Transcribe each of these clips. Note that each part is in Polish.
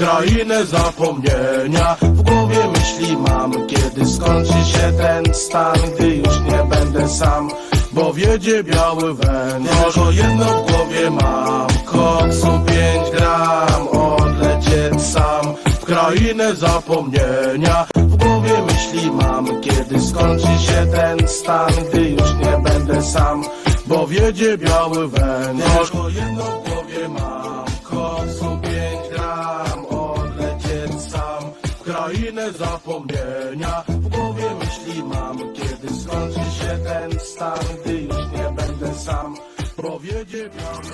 krainę zapomnienia. W głowie myśli mam Kiedy skończy się ten stan Gdy już nie będę sam Bo wiedzie biały węgiel. Tylko jedno w głowie mam Koksu 5 gram Odlecieć sam. W krainę zapomnienia. W głowie myśli mam Kiedy skończy się ten stan Gdy już nie będę sam Bo wiedzie biały węgiel. Tylko jedno w głowie mam krainę zapomnienia. W głowie myśli mam Kiedy skończy się ten stan Gdy już nie będę sam. Bo wiedzie biały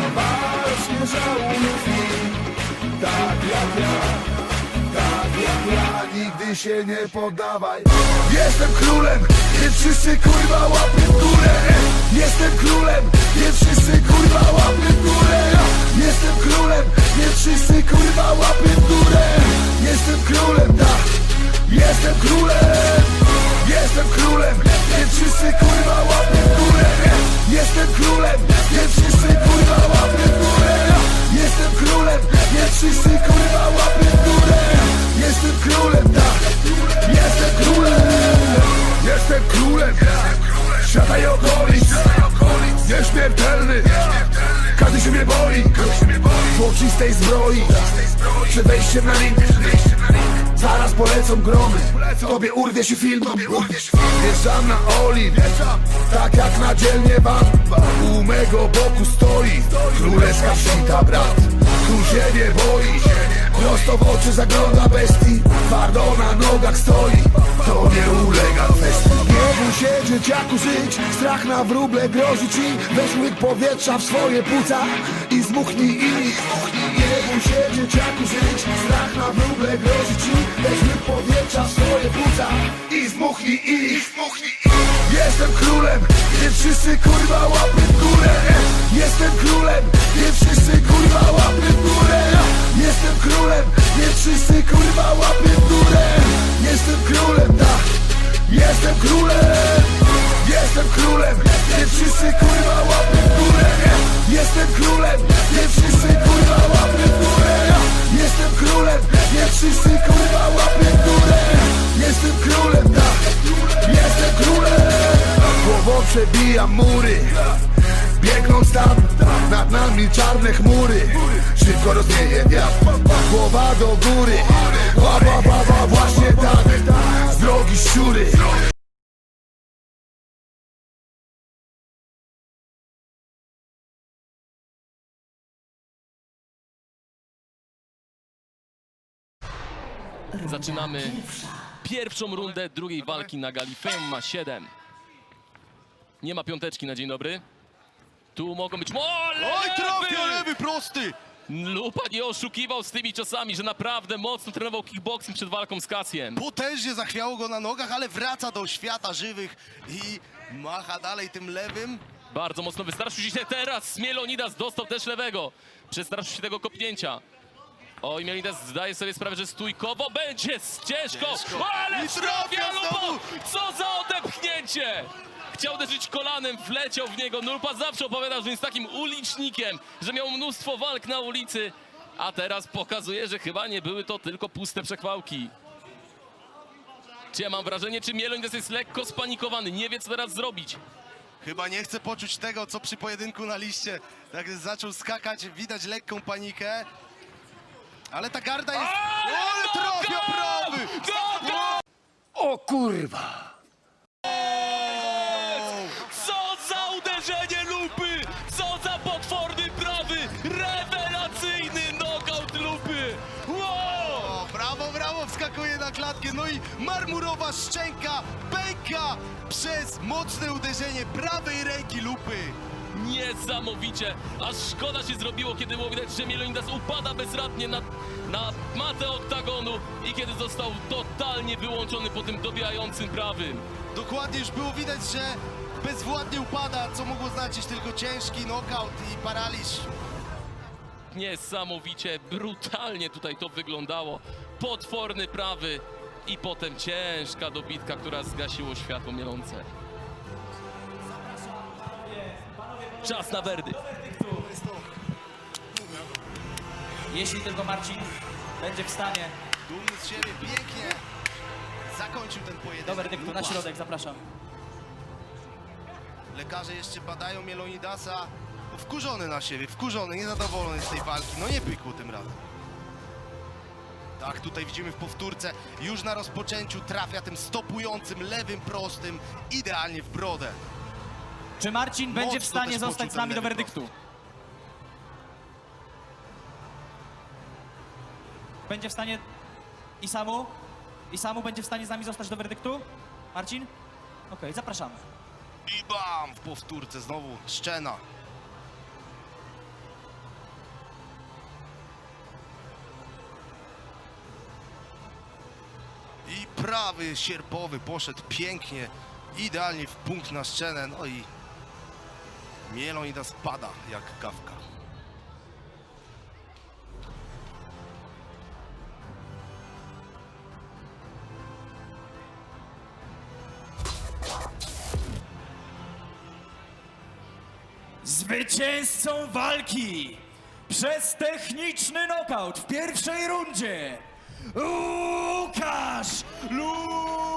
poddawaj Walcz, nie żałuj chwil Tak jak ja, tak jak ja Nigdy się nie poddawaj Jestem królem, więc wszyscy kurwa łapy w górę. Jestem królem, więc wszyscy kurwa łapy w górę. Jestem królem, więc wszyscy kurwa łapy w górę świata i okolic. Nieśmiertelny, każdy się mnie boi W złocistej zbroi, przed wejściem na ring Zaraz polecą gromy. Tobie urwie się film. Wjeżdżam na Olin. Tak jak na dzielnie wam mego boku stoi Królewska świta brat. Tu się nie boi. Prosto w oczy zagląda bestii. Twardo na nogach stoi. To nie ulega kwestii. Nie bój się dzieciaku żyć. Strach na wróble grozi ci. Weź łyk powietrza w swoje płuca I zmuchnij ich. Nie bój się dzieciaku żyć. Strach na wróble grozi ci. Weź łyk powietrza w swoje płuca I zmuchnij ich. Jestem królem, wszyscy kurwa łapy w górę Jestem królem, więc wszyscy kurwa łapy w górę Jestem królem, więc wszyscy kurwa łapy w górę Głową przebijam mury. Biegnąc tam, nad nami czarne chmury. Szybko rozwieje wiatr Głowa do góry. Ła, ła, właśnie tak Z drogi szczury. Zaczynamy pierwszą rundę drugiej walki na gali Fame ma 7. Nie ma piąteczki na dzień dobry. Tu mogą być... O, lewy! Oj, trafia lewy prosty! Lupa nie oszukiwał z tymi ciosami, że naprawdę mocno trenował kickboxing przed walką z Kasjem. Potężnie zachwiało go na nogach, ale wraca do świata żywych i macha dalej tym lewym. Bardzo mocno wystraszył się teraz. Mielonidas dostał też lewego. Przestraszył się tego kopnięcia. Oj, Mielonidas zdaje sobie sprawę, że stójkowo będzie ciężko. Ciężko. Ale trafia Lupa! Co za odepchnięcie! Chciał uderzyć kolanem, wleciał w niego. Nurpa zawsze opowiadał, że jest takim ulicznikiem, że miał mnóstwo walk na ulicy, A teraz pokazuje, że chyba nie były to tylko puste przechwałki. Czy ja mam wrażenie, czy Mielonidas jest lekko spanikowany, nie wie co teraz zrobić. Chyba nie chce poczuć tego, co przy pojedynku na liście. Tak zaczął skakać, widać lekką panikę. Ale ta garda jest... Ale trafia prawy! O kurwa! Uderzenie lupy! Co za potworny prawy! Rewelacyjny knockout lupy! Wow! O, brawo, brawo, wskakuje na klatkę. No i marmurowa szczęka pęka przez mocne uderzenie prawej ręki lupy. Niesamowicie! Aż szkoda się zrobiło, kiedy było widać, że Mielonidas upada bezradnie na, na matę oktagonu i kiedy został totalnie wyłączony po tym dobijającym prawym. Dokładnie już było widać, że bezwładnie upada, co mogło znaczyć tylko ciężki knockout i paraliż. Niesamowicie, brutalnie tutaj to wyglądało. Potworny prawy i potem ciężka dobitka, która zgasiło światło mielące. Czas na werdykt. Jeśli tylko Marcin będzie w stanie Dumny z siebie, pięknie zakończył ten pojedynek. do werdyktu, na środek, zapraszam. Lekarze jeszcze badają Mielonidasa. Wkurzony na siebie, wkurzony, niezadowolony z tej walki. No nie pykło tym razem. Tak, tutaj widzimy w powtórce, już na rozpoczęciu trafia tym stopującym, lewym, prostym, idealnie w brodę. Czy Marcin będzie w stanie zostać z nami do werdyktu? Będzie w stanie... I samu? I samu będzie w stanie z nami zostać do werdyktu? Marcin? Okej, zapraszamy. I bam! W powtórce znowu szczena. I prawy sierpowy poszedł pięknie, idealnie w punkt na szczenę, no i Mielonida spada jak kawka. Zwycięzcą walki przez techniczny knockout w pierwszej rundzie Łukasz Lu...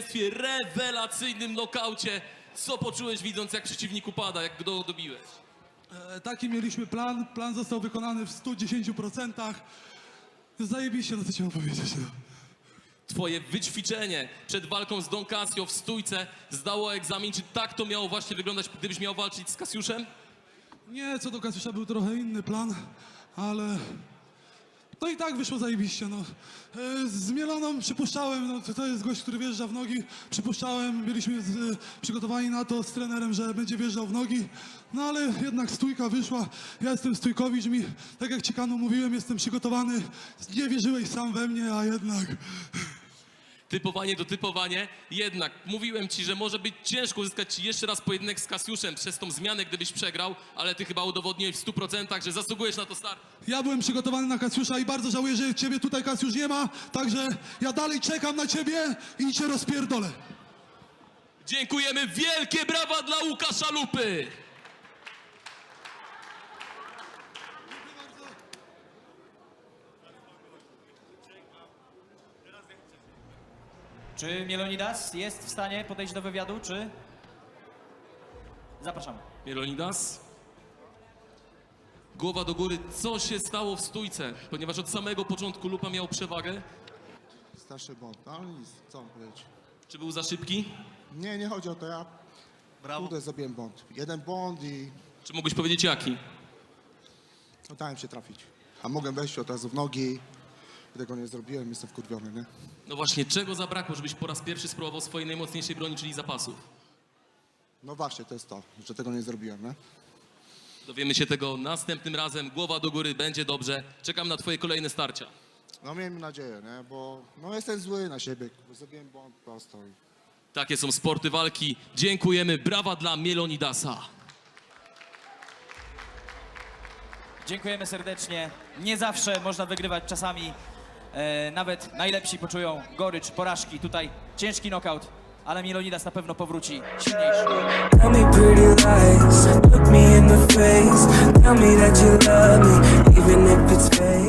zwycięstwie, rewelacyjnym nokaucie. Co poczułeś widząc, jak przeciwnik upada, jak go dobiłeś? E, Taki mieliśmy plan. Plan został wykonany w 110%. Zajebiście, no co ci mam powiedzieć. No. Twoje wyćwiczenie przed walką z Don Casio w stójce zdało egzamin. Czy tak to miało właśnie wyglądać, gdybyś miał walczyć z Kasiuszem? Nie, co do Kasiusza był trochę inny plan, ale to i tak wyszło zajebiście. No. E, Z Mielaną przypuszczałem, no, to- jest gość, który wjeżdża w nogi. Przypuszczałem, byliśmy z, e, przygotowani na to z trenerem, że będzie wjeżdżał w nogi. No ale jednak stójka wyszła. Ja jestem stójkowicz, mi, tak jak ci Kanu mówiłem, jestem przygotowany. Nie wierzyłeś sam we mnie, a jednak... Typowanie do typowanie. Jednak mówiłem ci, że może być ciężko uzyskać ci jeszcze raz pojedynek z Kasiuszem przez tą zmianę, gdybyś przegrał, ale ty chyba udowodniłeś w 100%, że zasługujesz na to start. Ja byłem przygotowany na Kasiusza i bardzo żałuję, że ciebie tutaj Kasiusz nie ma, także ja dalej czekam na ciebie i cię rozpierdolę. Dziękujemy. Wielkie brawa dla Łukasza Lupy. Czy Mielonidas jest w stanie podejść do wywiadu, czy... Zapraszamy. Mielonidas. Głowa do góry. Co się stało w stójce? Ponieważ od samego początku Lupa miał przewagę. Starszy błąd, no ale nic, co mam powiedzieć. Czy był za szybki? Nie, nie chodzi o to, ja Brawo. kurde zrobiłem błąd. Jeden błąd i Czy mógłbyś powiedzieć jaki? dałem się trafić. A mogłem wejść od razu w nogi, tego nie zrobiłem, jestem wkurwiony, nie? No właśnie, czego zabrakło, żebyś po raz pierwszy spróbował swojej najmocniejszej broni, czyli zapasów? No właśnie, to jest to, że tego nie zrobiłem, nie? Dowiemy się tego następnym razem. Głowa do góry, będzie dobrze. Czekam na twoje kolejne starcia. No miejmy nadzieję, nie? Bo no jestem zły na siebie, bo zrobiłem błąd prosto i... Takie są sporty walki. Dziękujemy. Brawa dla Mielonidasa. Dziękujemy serdecznie. Nie zawsze można wygrywać, czasami E, nawet najlepsi poczują gorycz, porażki. Tutaj ciężki knockout, ale Milonidas na pewno powróci silniejszy. Tell me pretty look me in the face, tell me that you love me, even if it's.